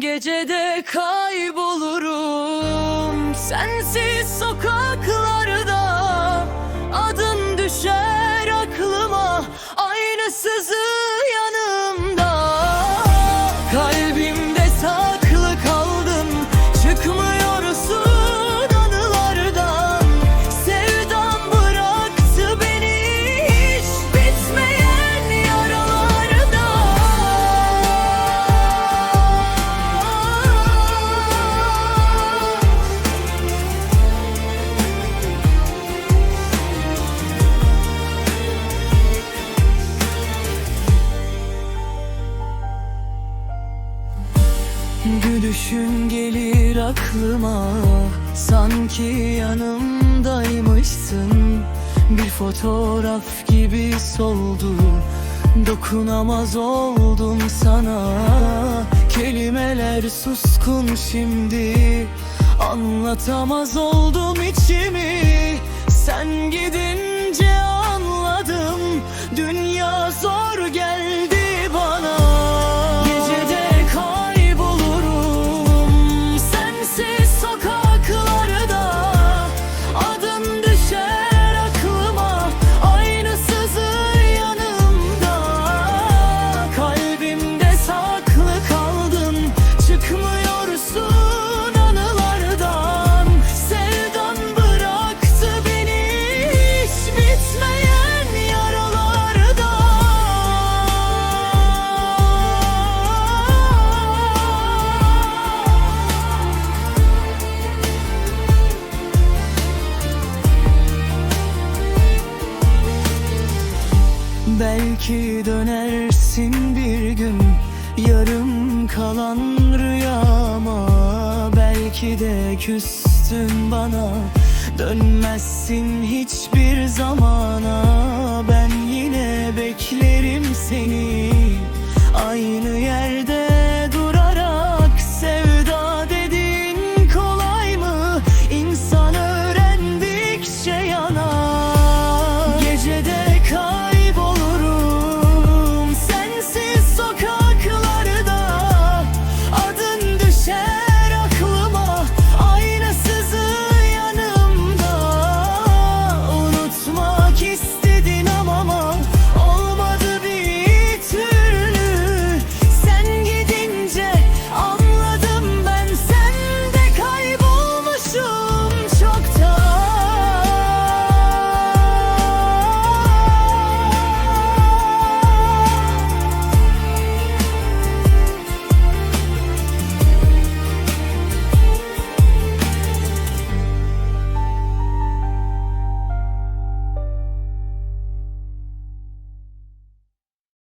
gecede kaybolurum. Sensiz sokaklarda Gülüşün gelir aklıma. Sanki yanımdaymışsın. Bir fotoğraf gibi soldu. Dokunamaz oldum sana. Kelimeler suskun şimdi. Anlatamaz oldum içimi Belki dönersin bir gün Yarım kalan rüyama. Belki de küstün bana Dönmezsin hiçbir zamana. Ben yine beklerim seni